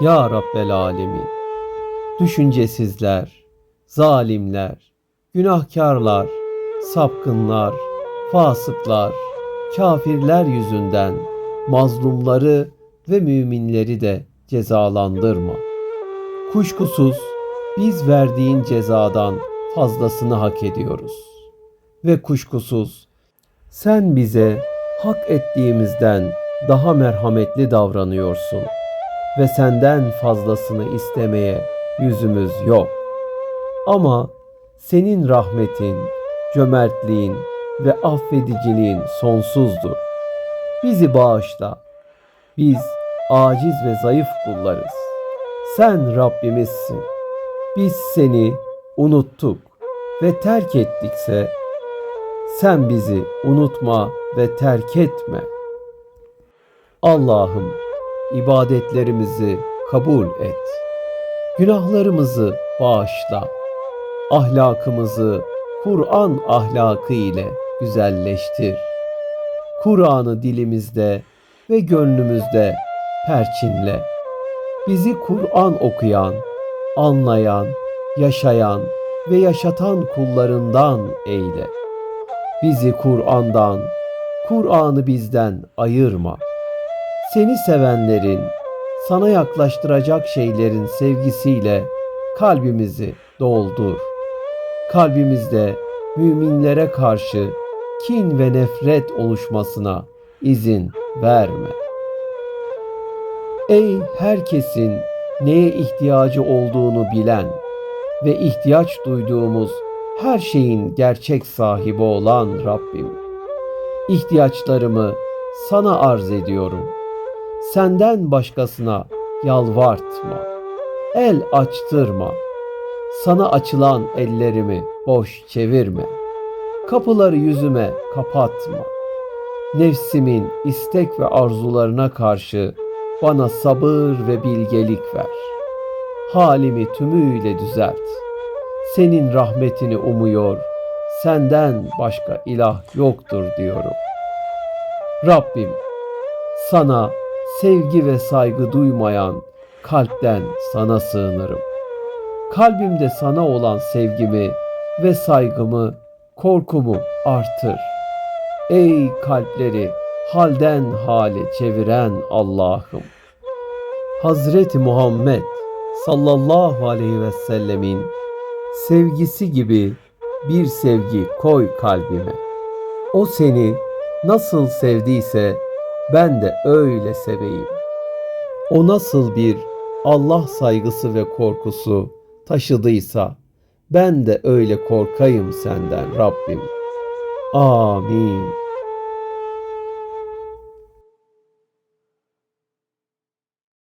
Ya Rabbel Alemin. Düşüncesizler, zalimler, günahkarlar, sapkınlar, fasıklar, kafirler yüzünden mazlumları ve müminleri de cezalandırma. Kuşkusuz biz verdiğin cezadan fazlasını hak ediyoruz. Ve kuşkusuz sen bize hak ettiğimizden daha merhametli davranıyorsun ve senden fazlasını istemeye yüzümüz yok. Ama senin rahmetin, cömertliğin ve affediciliğin sonsuzdur. Bizi bağışla. Biz aciz ve zayıf kullarız. Sen Rabbimizsin. Biz seni unuttuk ve terk ettikse sen bizi unutma ve terk etme. Allah'ım ibadetlerimizi kabul et. Günahlarımızı bağışla. Ahlakımızı Kur'an ahlakı ile güzelleştir. Kur'an'ı dilimizde ve gönlümüzde perçinle. Bizi Kur'an okuyan, anlayan, yaşayan ve yaşatan kullarından eyle. Bizi Kur'an'dan, Kur'an'ı bizden ayırma. Seni sevenlerin, sana yaklaştıracak şeylerin sevgisiyle kalbimizi doldur. Kalbimizde müminlere karşı kin ve nefret oluşmasına izin verme. Ey herkesin neye ihtiyacı olduğunu bilen ve ihtiyaç duyduğumuz her şeyin gerçek sahibi olan Rabbim. İhtiyaçlarımı sana arz ediyorum. Senden başkasına yalvartma. El açtırma. Sana açılan ellerimi boş çevirme. Kapıları yüzüme kapatma. Nefsimin istek ve arzularına karşı bana sabır ve bilgelik ver. Halimi tümüyle düzelt. Senin rahmetini umuyor, senden başka ilah yoktur diyorum. Rabbim, sana sevgi ve saygı duymayan kalpten sana sığınırım. Kalbimde sana olan sevgimi ve saygımı, korkumu artır. Ey kalpleri halden hale çeviren Allah'ım. Hazreti Muhammed sallallahu aleyhi ve sellemin sevgisi gibi bir sevgi koy kalbime. O seni nasıl sevdiyse ben de öyle seveyim. O nasıl bir Allah saygısı ve korkusu taşıdıysa ben de öyle korkayım senden Rabbim. Amin.